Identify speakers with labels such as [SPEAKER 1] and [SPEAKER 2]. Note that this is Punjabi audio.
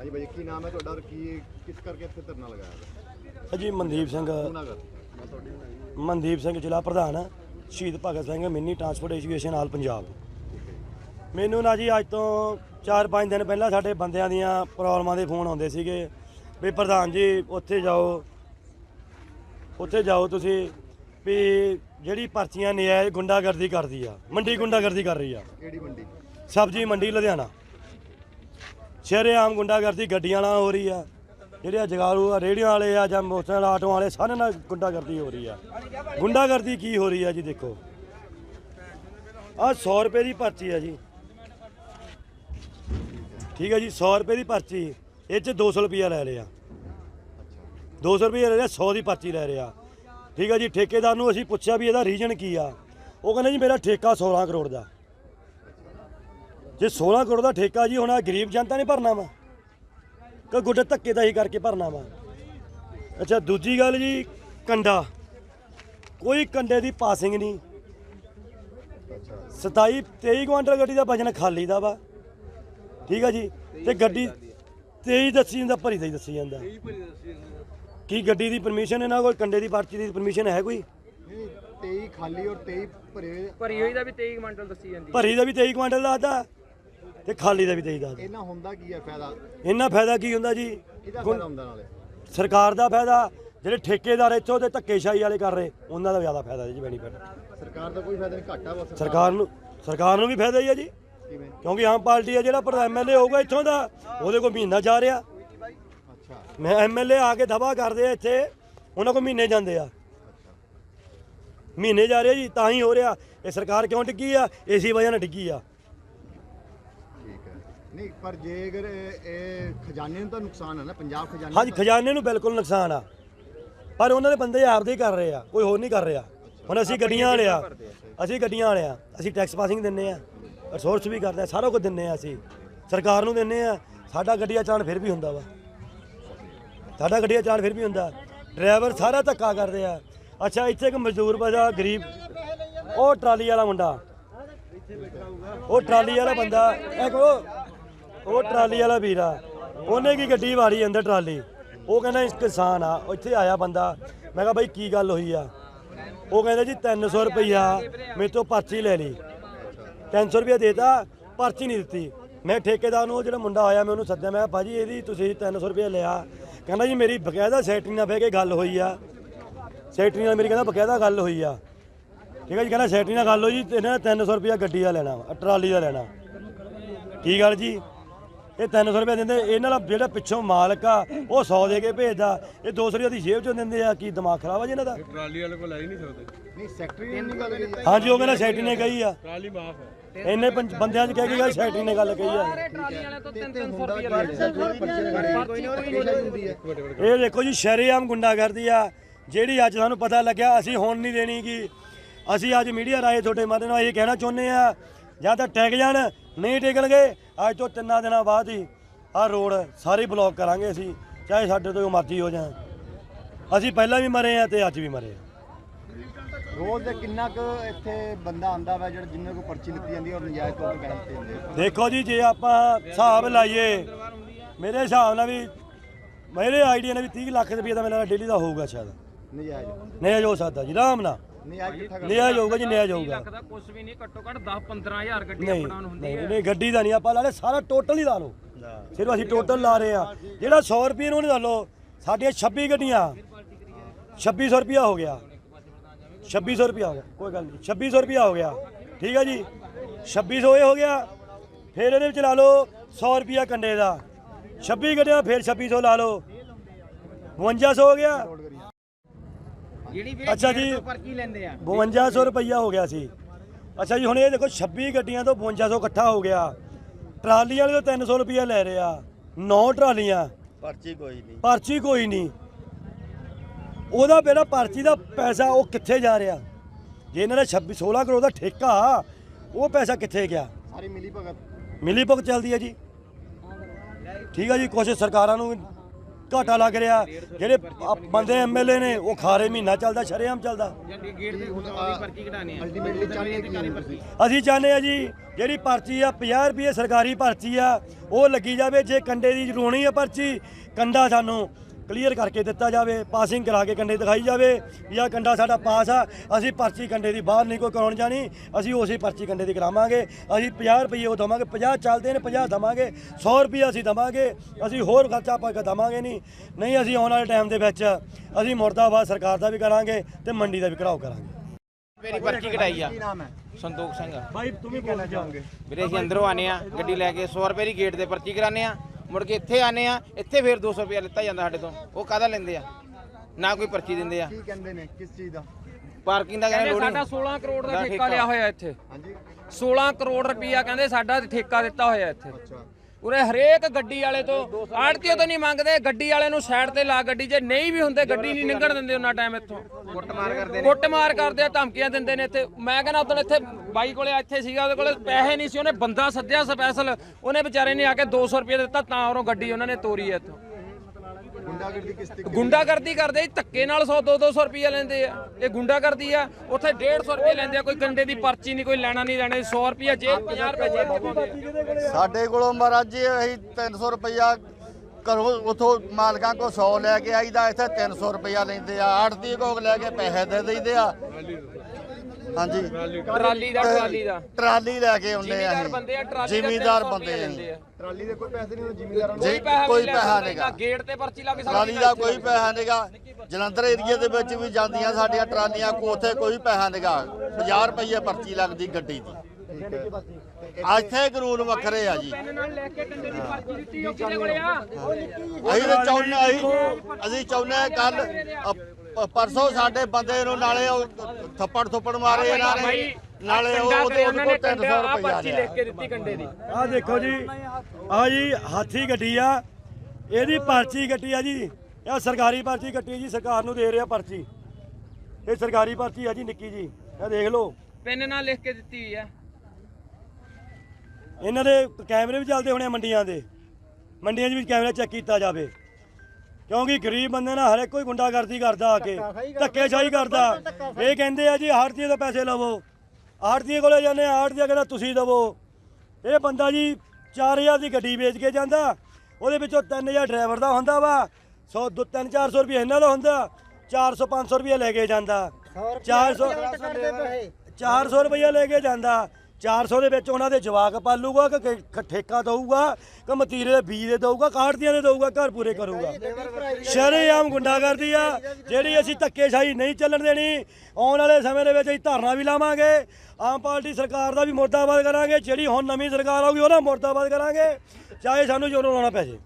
[SPEAKER 1] ਹਾਂਜੀ ਭਾਈ ਕੀ ਨਾਮ ਹੈ ਤੁਹਾਡਾ ਔਰ ਕੀ ਕਿਸ ਕਰਕੇ ਇੱਥੇ ਧਰਨਾ ਲਗਾਇਆ ਹੈ
[SPEAKER 2] ਜੀ ਮਨਦੀਪ ਸਿੰਘ। ਮਨਦੀਪ ਸਿੰਘ ਜ਼ਿਲ੍ਹਾ ਪ੍ਰਧਾਨ Shaheed Bhagat Singh mini transport association all Punjab. ਮੈਨੂੰ ਨਾ ਜੀ ਅੱਜ ਤੋਂ 4-5 ਦਿਨ ਪਹਿਲਾਂ ਸਾਡੇ ਬੰਦਿਆਂ ਦੀਆਂ ਪ੍ਰੋਬਲਮਾਂ ਦੇ ਫੋਨ ਆਉਂਦੇ ਸੀਗੇ। ਵੀ ਪ੍ਰਧਾਨ ਜੀ ਉੱਥੇ ਜਾਓ। ਉੱਥੇ ਜਾਓ ਤੁਸੀਂ। ਵੀ ਜਿਹੜੀ ਪਰਚੀਆਂ ਨਜਾਇਜ਼ ਗੁੰਡਾਗਰਦੀ ਕਰਦੀ ਆ ਮੰਡੀ ਗੁੰਡਾਗਰਦੀ ਕਰ ਰਹੀ ਆ।
[SPEAKER 1] ਕਿਹੜੀ ਮੰਡੀ?
[SPEAKER 2] ਸਬਜ਼ੀ ਮੰਡੀ ਲੁਧਿਆਣਾ। ਸ਼ਰੇਆਮ ਗੁੰਡਾਗਰਦੀ ਗੱਡੀਆਂ ਨਾਲ ਹੋ ਰਹੀ ਆ। ਜਿਹੜੇ ਆ ਜਗਾਰੂ ਆ ਰੇੜੀਆਂ ਵਾਲੇ ਆ ਜਾਂ ਮੋਟਰਸਾਈਕਲ ਆਟੋ ਵਾਲੇ, ਸਾਰਿਆਂ ਨਾਲ ਗੁੰਡਾਗਰਦੀ ਹੋ ਰਹੀ ਆ। ਗੁੰਡਾਗਰਦੀ ਕੀ ਹੋ ਰਹੀ ਆ ਜੀ ਦੇਖੋ। ਆ 100 ਰੁਪਏ ਦੀ ਪਰਚੀ ਆ ਜੀ। ਠੀਕ ਹੈ ਜੀ 100 ਰੁਪਏ ਦੀ ਪਰਚੀ। ਇਹ ਚ 200 ਰੁਪਿਆ ਲੈ ਲਿਆ 200 ਰੁਪਏ ਲੈ ਲਿਆ 100 ਦੀ ਪਰਚੀ ਲੈ ਰਿਹਾ। ਠੀਕ ਹੈ ਜੀ, ਠੇਕੇਦਾਰ ਨੂੰ ਅਸੀਂ ਪੁੱਛਿਆ ਵੀ ਇਹਦਾ ਰੀਜਨ ਕੀ ਆ। ਉਹ ਕਹਿੰਦਾ ਜੀ ਮੇਰਾ ਠੇਕਾ 16 ਕਰੋੜ ਦਾ। ਜੇ 16 ਕਰੋੜ ਦਾ ਠੇਕਾ ਜੀ ਹੁਣ ਗਰੀਬ ਜਨਤਾ ਨੇ ਭਰਨਾ ਵਾ। ਕਿ ਗੁੱਡੇ ਧੱਕੇ ਦਾ ਹੀ ਕਰਕੇ ਭਰਨਾ ਵਾ। ਅੱਛਾ ਦੂਜੀ ਗੱਲ ਜੀ ਕੰਡਾ। ਕੋਈ ਕੰਡੇ ਦੀ ਪਾਸਿੰਗ ਨਹੀਂ। 27 23 ਕੁਆਂਟਲ ਗੱਡੀ ਦਾ ਵਜਨ ਖਾਲੀ ਦਾ ਵਾ। ਠੀਕ ਆ ਜੀ? ਤੇ ਗੱਡੀ 23 ਦੱਸੀ ਜਾਂਦਾ ਭਰੀ ਦਾ ਹੀ ਦੱਸੀ ਜਾਂਦਾ। ਕੀ ਗੱਡੀ ਦੀ ਪਰਮਿਸ਼ਨ ਇਹਨਾਂ ਕੋਲ? ਕੰਡੇ ਦੀ ਪਰਚੀ ਦੀ ਪਰਮਿਸ਼ਨ ਹੈ ਕੋਈ?
[SPEAKER 1] ਨਹੀਂ 23 ਖਾਲੀ ਔਰ 23 ਭਰੇ
[SPEAKER 3] ਹੋਈ ਦਾ ਵੀ 23 ਕੁਇੰਟਲ ਦੱਸੀ ਜਾਂਦੀ
[SPEAKER 2] ਭਰੀ ਦਾ ਵੀ 23 ਕੁਆਂਟਲ ਦੱਸਦਾ। ਤੇ ਖਾਲੀ ਦਾ ਵੀ 23 ਦੱਸਦਾ
[SPEAKER 1] ਇਹਨਾਂ ਹੁੰਦਾ ਕੀ ਹੈ ਫਾਇਦਾ?
[SPEAKER 2] ਇਹਨਾਂ ਫਾਇਦਾ ਕੀ ਹੁੰਦਾ ਜੀ?
[SPEAKER 1] ਕਿਹਦਾ ਫਾਇਦਾ ਹੁੰਦਾ ਨਾਲੇ?
[SPEAKER 2] ਸਰਕਾਰ ਦਾ ਫਾਇਦਾ ਜਿਹੜੇ ਠੇਕੇਦਾਰ ਇੱਥੋਂ ਦੇ ਧੱਕੇਸ਼ਾਹੀ ਵਾਲੇ ਕਰ ਰਹੇ ਉਹਨਾਂ ਦਾ ਜ਼ਿਆਦਾ ਫਾਇਦਾ ਜੀ ਬੈਨੀਫਿਟ
[SPEAKER 1] ਸਰਕਾਰ ਦਾ ਕੋਈ ਫਾਇਦਾ ਨਹੀਂ ਘਾਟਾ ਵਾ
[SPEAKER 2] ਸਰਕਾਰ ਨੂੰ ਸਰਕਾਰ ਨੂੰ ਵੀ ਫਾਇਦਾ ਹੀ ਹੈ ਜੀ। ਕਿਉਂਕਿ ਆਮ ਪਾਰਟੀ ਹੈ ਜਿਹੜਾ ਪਰ ਐਮਐਲਏ ਹੋਊਗਾ ਇੱਥੋਂ ਦਾ ਉਹਦੇ ਕੋਲ ਮਹੀਨਾ ਜਾ ਰਿਹਾ।
[SPEAKER 1] ਅੱਛਾ।
[SPEAKER 2] ਮੈਂ ਐਮਐਲਏ ਆ ਕੇ ਦਵਾ ਕਰਦੇ ਆ ਇੱਥੇ ਉਹਨਾਂ ਕੋਲ ਮਹੀਨੇ ਜਾਂਦੇ ਆ। ਮਹੀਨੇ ਜਾ ਰਹੇ ਜੀ ਤਾਂ ਹੀ ਹੋ ਰਿਹਾ। ਇਹ ਸਰਕਾਰ ਕਿਉਂ ਡਿੱਗੀ ਆ? ਏਸੀ ਵਜ੍ਹਾ ਨਾਲ ਡਿੱਗੀ ਆ।
[SPEAKER 1] ਨਹੀਂ ਪਰ ਜੇ ਅਗਰ ਇਹ ਇਹ ਖਜ਼ਾਨੇ ਨੂੰ ਤਾਂ ਨੁਕਸਾਨ ਹੈ ਨਾ ਪੰਜਾਬ ਖਜ਼ਾਨੇ
[SPEAKER 2] ਹਾਂਜੀ ਖਜ਼ਾਨੇ ਨੂੰ ਬਿਲਕੁਲ ਨੁਕਸਾਨ ਆ। ਪਰ ਉਹਨਾਂ ਦੇ ਬੰਦੇ ਆਪਦੇ ਹੀ ਕਰ ਰਹੇ ਆ ਕੋਈ ਹੋਰ ਨਹੀਂ ਕਰ ਰਿਹਾ। ਹੁਣ ਅਸੀਂ ਗੱਡੀਆਂ ਵਾਲੇ ਆ ਅਸੀਂ ਗੱਡੀਆਂ ਵਾਲੇ ਆ ਅਸੀਂ ਟੈਕਸ ਪਾਸਿੰਗ ਦਿੰਨੇ ਆ ਰਿਸੋਰਸ ਵੀ ਕਰਦੇ ਆ ਸਾਰਾ ਕੁਝ ਦਿੰਨੇ ਆ ਅਸੀਂ। ਸਰਕਾਰ ਨੂੰ ਦਿੰਨੇ ਆ ਸਾਡਾ ਗੱਡੀਆ ਚਾਣ ਫਿਰ ਵੀ ਹੁੰਦਾ ਵਾ। ਸਾਡਾ ਗੱਡੀਆ ਚਾਣ ਫਿਰ ਵੀ ਹੁੰਦਾ। ਡਰਾਈਵਰ ਸਾਰਾ ਧੱਕਾ ਕਰਦੇ ਆ। ਅੱਛਾ ਇੱਥੇ ਇੱਕ ਮਜ਼ਦੂਰ ਬਜਾ ਗਰੀਬ ਉਹ ਟਰਾਲੀ ਵਾਲਾ ਮੁੰਡਾ। ਉਹ ਟਰਾਲੀ ਵਾਲਾ ਬੰਦਾ ਇੱਕ ਉਹ ਉਹ ਟਰਾਲੀ ਵਾਲਾ ਵੀਰ ਆ। ਉਹਨੇ ਕੀ ਗੱਡੀ ਵਾਰੀ ਅੰਦਰ ਟਰਾਲੀ। ਉਹ ਕਹਿੰਦਾ ਇਸ ਕਿਸਾਨ ਆ ਉਹ ਇੱਥੇ ਆਇਆ ਬੰਦਾ। ਮੈਂ ਕਿਹਾ, ਬਾਈ, ਕੀ ਗੱਲ ਹੋਈ ਆ? ਉਹ ਕਹਿੰਦਾ ਜੀ 300 ਰੁਪਈਆ ਮੇਰੇ ਤੋਂ ਪਰਚੀ ਲੈ ਲਈ। 300 ਰੁਪਇਆ ਦੇਤਾ, ਪਰਚੀ ਨਹੀਂ ਦਿੱਤੀ। ਮੈਂ ਠੇਕੇਦਾਰ ਨੂੰ, ਉਹ ਜਿਹੜਾ ਮੁੰਡਾ ਆਇਆ, ਮੈਂ ਉਹਨੂੰ ਸੱਦਿਆ। ਮੈਂ ਕਿਹਾ, ਭਾਜੀ, ਇਹਦੀ ਤੁਸੀਂ 300 ਰੁਪਇਆ ਲਿਆ। ਕਹਿੰਦਾ ਜੀ, ਮੇਰੀ ਬਕਾਇਦਾ ਸੈਕਟਰੀ ਨਾਲ ਬਹਿ ਕੇ ਗੱਲ ਹੋਈ ਆ। ਸੈਕਟਰੀ ਨਾਲ ਮੇਰੀ ਕਹਿੰਦਾ, ਬਕਾਇਦਾ ਗੱਲ ਹੋਈ ਆ। ਠੀਕ ਹੈ ਜੀ, ਕਹਿੰਦਾ ਸੈਕਟਰੀ ਨਾਲ ਗੱਲ ਹੋਈ ਜੀ ਇਹਨਾਂ ਨੇ 300 ਰੁਪਇਆ ਗੱਡੀ ਦਾ ਲੈਣਾ ਟਰਾਲੀ ਦਾ ਲੈਣਾ। ਕੀ ਗੱਲ ਜੀ? ਇਹ 300 ਰੁਪਏ ਦਿੰਦੇ ਇਹਨਾਂ ਦਾ ਜਿਹੜਾ ਪਿੱਛੋਂ ਮਾਲਕ ਆ ਉਹ 100 ਦੇ ਕੇ ਭੇਜਦਾ। ਇਹ 200 ਰੁਪਏ ਦੀ ਜੇਬ ਚੋਂ ਦਿੰਦੇ ਆ ਕੀ ਦਿਮਾਗ ਖਰਾਬ ਆ ਜੀ ਇਹਨਾਂ ਦਾ?
[SPEAKER 4] ਟਰਾਲੀ ਵਾਲੇ ਕੋਲ ਹੀ ਨਹੀਂ ਸਕਦੇ।
[SPEAKER 1] ਨਹੀਂ ਸੈਕਟਰੀ ਨੇ ਨਹੀਂ ਗੱਲ ਕਰੀ
[SPEAKER 2] ਹਾਂਜੀ ਉਹ ਕਹਿੰਦਾ ਸੈਕਟਰੀ ਨੇ ਕਹੀ ਆ।
[SPEAKER 4] ਟਰਾਲੀ ਮਾਫ ਹੈ।
[SPEAKER 2] ਇੰਨੇ ਪੰਜ- ਬੰਦਿਆਂ 'ਚ ਕਹਿ ਕੇ ਗਿਆ ਸੈਕਟਰੀ ਨੇ ਗੱਲ ਕਹੀ ਆ।
[SPEAKER 3] ਸਾਰੇ ਟਰਾਲੀ ਵਾਲਿਆਂ ਤੋਂ 3-300
[SPEAKER 1] ਹੁੰਦਾ
[SPEAKER 3] ਰੁਪਏ
[SPEAKER 1] ਕੀ
[SPEAKER 3] ਲੈ
[SPEAKER 1] ਹੈ ਕੋਈ ਨਹੀਂ ਹੁੰਦੀ ਹੈ।
[SPEAKER 2] ਇਹ ਦੇਖੋ ਜੀ ਸ਼ਰੇਆਮ ਗੁੰਡਾਗਰਦੀ ਆ ਜਿਹੜੀ ਅੱਜ ਸਾਨੂੰ ਪਤਾ ਲੱਗਿਆ ਅਸੀਂ ਹੁਣ ਨਹੀਂ ਦੇਣੀ ਗੀ। ਅਸੀਂ ਅੱਜ ਮੀਡੀਆ ਰਾਏ ਤੁਹਾਡੇ ਮਾਧਿਅਮ ਨਾਲ ਇਹ ਕਹਿਣਾ ਚਾਹੁੰਦੇ ਆ ਜਾਂ ਤਾਂ ਟਿਕ ਜਾਣ ਨਹੀਂ ਟਿਕਣਗੇ ਅੱਜ ਤੋਂ ਤਿੰਨਾਂ ਦਿਨਾਂ ਬਾਅਦ ਹੀ ਆਹ ਰੋਡ ਸਾਰੇ ਬਲੌਕ ਕਰਾਂਗੇ ਅਸੀਂ ਚਾਹੇ ਸਾਡੇ ਤੋਂ ਮਰਜ਼ੀ ਹੋ ਜਾਣ। ਅਸੀਂ ਪਹਿਲਾਂ ਵੀ ਮਰੇ ਆ ਤੇ ਅੱਜ ਵੀ ਮਰੇ ਆ।
[SPEAKER 1] ਰੋਜ਼ ਦੇ ਕਿੰਨਾ ਕੁ ਇੱਥੇ ਬੰਦਾ ਆਂਦਾ ਵਾ ਜਿਹੜਾ ਜਿੰਨੇ ਕੋ ਪਰਚੀ ਲਿੱਤੀ ਜਾਂਦੀ ਔਰ ਨਜਾਇਜ਼ ਤੌਰ ਤੇ ਪੈਸੇ ਦਿੰਦੇ ਆ?
[SPEAKER 2] ਦੇਖੋ ਜੀ ਜੇ ਆਪਾਂ ਹਿਸਾਬ ਲਾਈਏ ਮੇਰੇ ਹਿਸਾਬ ਨਾਲ ਵੀ ਮੇਰੇ ਆਈਡੀਆ ਨਾਲ ਵੀ 30 ਲੱਖ ਰੁਪਏ ਦਾ ਮੇਰਾ ਡੇਲੀ ਦਾ ਹੋਊਗਾ ਸ਼ਾਇਦ।
[SPEAKER 1] ਨਜਾਇਜ਼।
[SPEAKER 2] ਨਿਆਜ ਹੋ ਸਕਦਾ ਜੀ ਆਰਾਮ ਨਾਲ। ਨਿਆਜ ਹੋਊਗਾ ਜੀ ਨਿਆਜ ਹੋਊਗਾ
[SPEAKER 3] ਲੱਖ ਦਾ ਕੁਝ ਵੀ ਨਹੀਂ ਘੱਟੋ ਘੱਟ 10-15000 ਗੱਡੀ
[SPEAKER 2] ਨਹੀਂ
[SPEAKER 3] ਆਪਣਾ ਨੂੰ ਹੁੰਦੀ
[SPEAKER 2] ਨਹੀਂ
[SPEAKER 3] ਹੈ
[SPEAKER 2] ਨਹੀਂ ਗੱਡੀ ਦਾ ਨਹੀਂ ਆਪਾਂ ਲਾ ਲੈ ਸਾਰਾ ਟੋਟਲ ਹੀ ਲਾ ਲਓ। ਸਿਰਫ ਅਸੀਂ ਟੋਟਲ ਲਾ ਰਹੇ ਆ ਜਿਹੜਾ 100 ਰੁਪਏ ਨੂੰ ਨਹੀਂ ਲਾ ਲਓ ਸਾਡੀਆਂ 26 ਗੱਡੀਆਂ 2600 ਰੁਪਿਆ ਹੋ ਗਿਆ। 2600 ਰੁਪਿਆ ਹੋ ਗਿਆ ਕੋਈ ਗੱਲ ਨਹੀਂ 2600 ਰੁਪਿਆ ਹੋ ਗਿਆ। ਠੀਕ ਹੈ ਜੀ? 2600 ਇਹ ਹੋ ਗਿਆ ਫਿਰ ਇਹਦੇ ਵਿੱਚ ਲਾ ਲਓ 100 ਰੁਪਿਆ ਕੰਡੇ ਦਾ। 26 ਗੱਡੀਆਂ ਫਿਰ 2600 ਲਾ ਲਓ। 5200 ਹੋ ਗਿਆ।
[SPEAKER 3] ਜਿਹੜੀ ਵੀ
[SPEAKER 2] ਅੱਛਾ ਜੀ
[SPEAKER 3] ਪਰਚੀ ਲੈਂਦੇ ਆ।
[SPEAKER 2] 5200 ਰੁਪਈਆ ਹੋ ਗਿਆ ਸੀ। ਅੱਛਾ ਜੀ ਹੁਣ ਇਹ ਦੇਖੋ 26 ਗੱਡੀਆਂ ਤੋਂ 5200 ਇਕੱਠਾ ਹੋ ਗਿਆ। ਟਰਾਲੀ ਵਾਲੇ ਤੋਂ 300 ਰੁਪਈਆ ਲੈ ਰਿਹਾ 9 ਟਰਾਲੀਆਂ।
[SPEAKER 5] ਪਰਚੀ ਕੋਈ ਨਹੀਂ।
[SPEAKER 2] ਪਰਚੀ ਕੋਈ ਨਹੀਂ। ਉਹਦਾ ਜਿਹੜਾ ਪਰਚੀ ਦਾ ਪੈਸਾ ਉਹ ਕਿੱਥੇ ਜਾ ਰਿਹਾ? ਜੇ ਇਹਨਾਂ ਦਾ 26 16 ਕਰੋੜ ਦਾ ਠੇਕਾ ਉਹ ਪੈਸਾ ਕਿੱਥੇ ਗਿਆ?
[SPEAKER 1] ਸਾਰੀ ਮਿਲੀ ਭਗਤ।
[SPEAKER 2] ਮਿਲੀ ਭੁਗਤ ਚੱਲਦੀ ਹੈ ਜੀ। ਠੀਕ ਹੈ ਜੀ ਕੁਛ ਸਰਕਾਰਾਂ ਨੂੰ ਘਾਟਾ ਲੱਗ ਰਿਹਾ। ਜਿਹੜੇ ਬੰਦੇ ਐਮਐਲਏ ਨੇ ਉਹ ਖਾਰੇ ਮਹੀਨਾ ਚੱਲਦਾ ਸ਼ਰੇਆਮ ਚੱਲਦਾ। ਅਸੀਂ ਚਾਹੁੰਦੇ ਆ ਜੀ ਜਿਹੜੀ ਪਰਚੀ ਆ 50 ਰੁਪਏ ਸਰਕਾਰੀ ਪਰਚੀ ਆ ਉਹ ਲੱਗੀ ਜਾਵੇ ਜੇ ਕੰਡੇ ਦੀ ਰੋਣੀ ਆ ਪਰਚੀ ਕੰਡਾ ਸਾਨੂੰ ਕਲੀਅਰ ਕਰਕੇ ਦਿੱਤਾ ਜਾਵੇ ਪਾਸਿੰਗ ਕਰਾ ਕੇ ਕੰਡੇ ਦਿਖਾਈ ਜਾਵੇ ਵੀ ਆਹ ਕੰਡਾ ਸਾਡਾ ਪਾਸ ਆ ਅਸੀਂ ਪਰਚੀ ਕੰਡੇ ਦੀ ਬਾਹਰ ਨਹੀਂ ਕੋਈ ਕਰਾਉਣ ਜਾਣੀ ਅਸੀਂ ਉਸੇ ਪਰਚੀ ਕੰਡੇ ਦੀ ਕਰਾਵਾਂਗੇ ਅਸੀਂ 50 ਰੁਪਏ ਉਹ ਦਵਾਂਗੇ 50 ਚੱਲਦੇ ਨੇ 50 ਦਵਾਂਗੇ 100 ਰੁਪਏ ਅਸੀਂ ਦਵਾਂਗੇ ਅਸੀਂ ਹੋਰ ਖਰਚਾ ਆਪਾਂ ਦਵਾਂਗੇ ਨਹੀਂ ਨਹੀਂ ਅਸੀਂ ਆਉਣ ਵਾਲੇ ਟਾਈਮ ਦੇ ਵਿੱਚ ਅਸੀਂ ਮੁਰਦਾਬਾਦ ਸਰਕਾਰ ਦਾ ਵੀ ਕਰਾਂਗੇ ਤੇ ਮੰਡੀ ਦਾ ਵੀ ਘਰਾਓ ਕਰਾਂਗੇ।
[SPEAKER 3] ਮੇਰੀ ਪਰਚੀ ਕਢਾਈ ਆ।
[SPEAKER 1] ਕੀ
[SPEAKER 3] ਸੰਤੋਖ ਸਿੰਘ
[SPEAKER 2] ਭਾਈ ਤੂੰ ਵੀ ਕਹਿਣਾ ਚਾਹੋਗੇ
[SPEAKER 3] ਵੀਰੇ ਅਸੀਂ ਅੰਦਰੋਂ ਆਨੇ ਆ ਗੱਡੀ ਲੈ ਕੇ 100 ਰੁਪਏ ਦੀ ਗੇਟ ਤੇ ਪਰਚੀ ਕਰਾਨੇ ਆ ਮੁੜ ਕੇ ਇੱਥੇ ਆਨੇ ਆ ਇੱਥੇ ਫੇਰ 200 ਰੁਪਏ ਲਿੱਤਾ ਜਾਂਦਾ ਸਾਡੇ ਤੋਂ। ਉਹ ਕਾਹਦਾ ਲੈਂਦੇ ਆ? ਨਾ ਕੋਈ ਪਰਚੀ ਦਿੰਦੇ ਆ।
[SPEAKER 1] ਕੀ ਕਹਿੰਦੇ ਨੇ? ਕਿਸ ਚੀਜ਼ ਦਾ?
[SPEAKER 3] ਪਾਰਕਿੰਗ ਦਾ ਕਹਿੰਦੇ ਲੋੜ
[SPEAKER 5] ਸਾਡਾ 16 ਕਰੋੜ ਦਾ ਠੇਕਾ। ਲਿਆ ਹੋਇਆ ਇੱਥੇ।
[SPEAKER 1] ਹਾਂਜੀ।
[SPEAKER 5] 16 ਕਰੋੜ ਰੁਪਈਆ ਕਹਿੰਦੇ ਸਾਡਾ ਠੇਕਾ ਦਿੱਤਾ ਹੋਇਆ ਇੱਥੇ।
[SPEAKER 1] ਅੱਛਾ।
[SPEAKER 5] ਉਰੇ ਹਰੇਕ ਗੱਡੀ ਵਾਲੇ ਤੋਂ ਆੜਤੀਓ ਤੋਂ ਨਹੀਂ ਮੰਗਦੇ ਗੱਡੀ ਵਾਲੇ ਨੂੰ ਸਾਈਡ ਤੇ ਲਾ ਗੱਡੀ ਜੇ ਨਹੀਂ ਵੀ ਹੁੰਦੇ ਗੱਡੀ ਨਹੀਂ ਲੰਘਣ ਦਿੰਦੇ ਉਹਨਾਂ ਟਾਈਮ ਇੱਥੋਂ।
[SPEAKER 3] ਕੁੱਟਮਾਰ ਕਰਦੇ
[SPEAKER 5] ਕੁੱਟਮਾਰ ਕਰਦੇ ਆ ਧਮਕੀਆਂ ਦਿੰਦੇ ਨੇ ਇੱਥੇ। ਮੈਂ ਕਹਿੰਦਾ ਉਦੋਂ ਇੱਥੇ ਬਾਈ ਕੋਲੇ ਇੱਥੇ ਸੀਗਾ ਉਹਦੇ ਕੋਲੇ ਪੈਸੇ ਨਹੀਂ ਸੀ ਉਹਨੇ ਬੰਦਾ ਸੱਦਿਆ ਸਪੈਸ਼ਲ ਉਹਨੇ ਵਿਚਾਰੇ ਨੇ ਆ ਕੇ 200 ਰੁਪਏ ਦਿੱਤਾ ਤਾਂ ਉਹਨੂੰ ਗੱਡੀ ਉਹਨਾਂ ਨੇ ਤੋਰੀ ਇੱਥੋਂ।
[SPEAKER 1] ਗੁੰਡਾਗਰਦੀ ਕਿਸ ਤਰੀਕੇ
[SPEAKER 5] ਗੁੰਡਾਗਰਦੀ ਕਰਦੇ ਜੀ ਧੱਕੇ ਨਾਲ 100 200 ਰੁਪਏ ਲੈਂਦੇ ਆ। ਇਹ ਗੁੰਡਾਗਰਦੀ ਆ ਉੱਥੇ 150 ਰੁਪਏ ਲੈਂਦੇ ਆ ਕੋਈ ਗੰਡੇ ਦੀ ਪਰਚੀ ਨਹੀਂ ਕੋਈ ਲੈਣਾ ਨਹੀਂ ਲੈਣਾ 100 ਰੁਪਏ ਜੇਬ 50 ਰੁਪਏ ਜੇਬ ਚ ਪਾਉਂਦੇ ਆ।
[SPEAKER 6] ਸਾਡੇ ਕੋਲੋਂ ਮਹਾਰਾਜ ਜੀ ਅਸੀਂ 300 ਰੁਪਇਆ ਘਰੋਂ ਉਥੋਂ ਮਾਲਕਾਂ ਕੋ 100 ਲੈ ਕੇ ਆਈਦਾ ਇੱਥੇ 300 ਰੁਪਇਆ ਲੈਂਦੇ ਆ ਆੜਤੀ ਕੋ ਲੈ ਕੇ ਪੈਸੇ ਦੇ ਦਈਦੇ ਆ। ਹਾਂਜੀ।
[SPEAKER 5] ਟਰਾਲੀ ਦਾ ਟਰਾਲੀ ਦਾ।
[SPEAKER 6] ਟਰਾਲੀ ਲੈ ਕੇ ਆਉਂਦੇ ਆ
[SPEAKER 5] ਜ਼ਿਮੀਦਾਰ ਬੰਦੇ ਆ ਟਰਾਲੀ ਦਾ
[SPEAKER 6] ਜ਼ਿਮੀਦਾਰ
[SPEAKER 5] 300
[SPEAKER 6] ਬੰਦੇ
[SPEAKER 5] ਰੁਪਏ
[SPEAKER 6] ਆ
[SPEAKER 5] ਲੈਂਦੇ ਆ।
[SPEAKER 1] ਟਰਾਲੀ ਦੇ ਕੋਈ ਪੈਸੇ ਨਹੀਂ ਜ਼ਿਮੀਦਾਰਾਂ ਨੂੰ
[SPEAKER 5] ਕੋਈ ਪੈਸਾ
[SPEAKER 6] ਨਹੀਂਗਾ।
[SPEAKER 5] ਗੇਟ ਤੇ ਪਰਚੀ ਲਾ ਕੇ
[SPEAKER 6] ਟਰਾਲੀ ਦਾ ਕੋਈ ਪੈਸਾ ਨਹੀਂਗਾ। ਜਲੰਧਰ ਏਰੀਏ ਦੇ ਵਿੱਚ ਵੀ ਜਾਂਦੀਆਂ ਸਾਡੀਆਂ ਟਰਾਲੀਆਂ ਕੋ ਉੱਥੇ ਕੋਈ ਪੈਸਾ ਨਹੀਂਗਾ। 50 ਰੁਪਏ ਪਰਚੀ ਲੱਗਦੀ ਗੱਡੀ ਦੀ। ਇੱਥੇ ਕਾਨੂੰਨ ਵੱਖਰੇ ਆ ਜੀ।
[SPEAKER 5] ਨਾਲ ਲੈ ਕੇ ਕੰਡੇ ਦੀ ਪਰਚੀ ਦਿੱਤੀ ਉਹ ਕਿਹਦੇ ਕੋਲੇ ਆ?
[SPEAKER 6] ਅਸੀਂ ਤਾਂ ਚਾਹੁੰਦੇ ਅਸੀਂ ਅਸੀਂ ਚਾਹੁੰਦੇ ਕੱਲ ਪਰਸੋਂ ਸਾਡੇ ਬੰਦੇ ਨੂੰ ਨਾਲੇ ਉਹ ਥੱਪੜ ਥੁੱਪੜ ਮਾਰੇ ਇਹਨਾਂ ਨੇ। ਨਾਲੇ ਉਹ ਉਹਦੇ
[SPEAKER 5] ਉਹਨਾਂ ਨੇ
[SPEAKER 6] ਕੋਲ 300
[SPEAKER 5] ਕੰਡਾ ਆ ਪਰਚੀ ਲਿਖ ਕੇ ਦਿੱਤੀ ਕੰਡੇ ਦੀ।
[SPEAKER 2] ਆਹ ਦੇਖੋ ਜੀ ਆਹ ਜੀ ਹਾਥੀ ਗੱਡੀ ਆ। ਇਹਦੀ ਪਰਚੀ ਕੱਟੀ ਆ ਜੀ। ਇਹ ਸਰਕਾਰੀ ਪਰਚੀ ਕੱਟੀ ਜੀ ਸਰਕਾਰ ਨੂੰ ਦੇ ਰਿਹਾ ਪਰਚੀ। ਇਹ ਸਰਕਾਰੀ ਪਰਚੀ ਆ ਜੀ ਨਿੱਕੀ ਜੀ। ਇਹ ਦੇਖ ਲਓ।
[SPEAKER 5] ਪੈਨ ਨਾਲ ਲਿਖ ਕੇ ਦਿੱਤੀ ਹੋਈ ਆ।
[SPEAKER 2] ਇਹਨਾਂ ਦੇ ਕੈਮਰੇ ਵੀ ਚੱਲਦੇ ਹੋਣੇ ਆ ਮੰਡੀਆਂ ਦੇ। ਮੰਡੀਆਂ 'ਚ ਵੀ ਕੈਮਰਾ ਚੈੱਕ ਕੀਤਾ ਜਾਵੇ। ਕਿਉਂਕਿ ਗਰੀਬ ਬੰਦੇ ਨਾਲ ਹਰੇਕ ਕੋਈ ਗੁੰਡਾਗਰਦੀ ਕਰਦਾ ਆ ਕੇ ਧੱਕੇਸ਼ਾਹੀ ਕਰਦਾ। ਇਹ ਕਹਿੰਦੇ ਆ ਜੀ ਆੜਤੀਏ ਤੋਂ ਪੈਸੇ ਲਵੋ। ਆੜਤੀਏ ਕੋਲੇ ਜਾਂਦੇ ਆੜਤੀਆ ਕਹਿੰਦਾ ਤੁਸੀਂ ਦਵੋ। ਇਹ ਬੰਦਾ ਜੀ 4000 ਦੀ ਗੱਡੀ ਵੇਚ ਕੇ ਜਾਂਦਾ। ਉਹਦੇ ਵਿੱਚੋਂ 3000 ਡਰਾਈਵਰ ਦਾ ਹੁੰਦਾ ਵਾ। 100 ਦੋ 3-400 ਰੁਪਏ ਇਹਨਾਂ ਦਾ ਹੁੰਦਾ। 400-500 ਰੁਪਏ ਲੈ ਕੇ ਜਾਂਦਾ। 400 400 ਰੁਪਏ ਲੈ ਕੇ ਜਾਂਦਾ। 400 ਦੇ ਵਿੱਚ ਉਹਨਾਂ ਦੇ ਜਵਾਕ ਪਾਲੂਗਾ ਕਿ ਕਿ- ਠੇਕਾ ਦਊਗਾ, ਕਿ ਮਤੀਰੇ ਦੇ ਬੀਜ ਦੇ ਦਊਗਾ ਕਾੜਦੀਆਂ ਦੇ ਦਊਗਾ, ਘਰ ਪੂਰੇ ਕਰੂਗਾ। ਸ਼ਰੇਆਮ ਗੁੰਡਾਗਰਦੀ ਆ, ਜਿਹੜੀ ਅਸੀਂ ਧੱਕੇਸ਼ਾਹੀ ਨਹੀਂ ਚੱਲਣ ਦੇਣੀ, ਆਉਣ ਵਾਲੇ ਸਮੇਂ ਦੇ ਵਿੱਚ ਅਸੀਂ ਧਰਨਾ ਵੀ ਲਾਵਾਂਗੇ, ਆਮ ਪਾਰਟੀ ਸਰਕਾਰ ਦਾ ਵੀ ਮੁਰਦਾਬਾਦ ਕਰਾਂਗੇ, ਜਿਹੜੀ ਹੁਣ ਨਵੀਂ ਸਰਕਾਰ ਆਊਗੀ, ਉਹਦਾ ਮੁਰਦਾਬਾਦ ਕਰਾਂਗੇ, ਚਾਹੇ ਸਾਨੂੰ ਜੋਰ ਲਾਉਣਾ ਪੈ ਜੇ।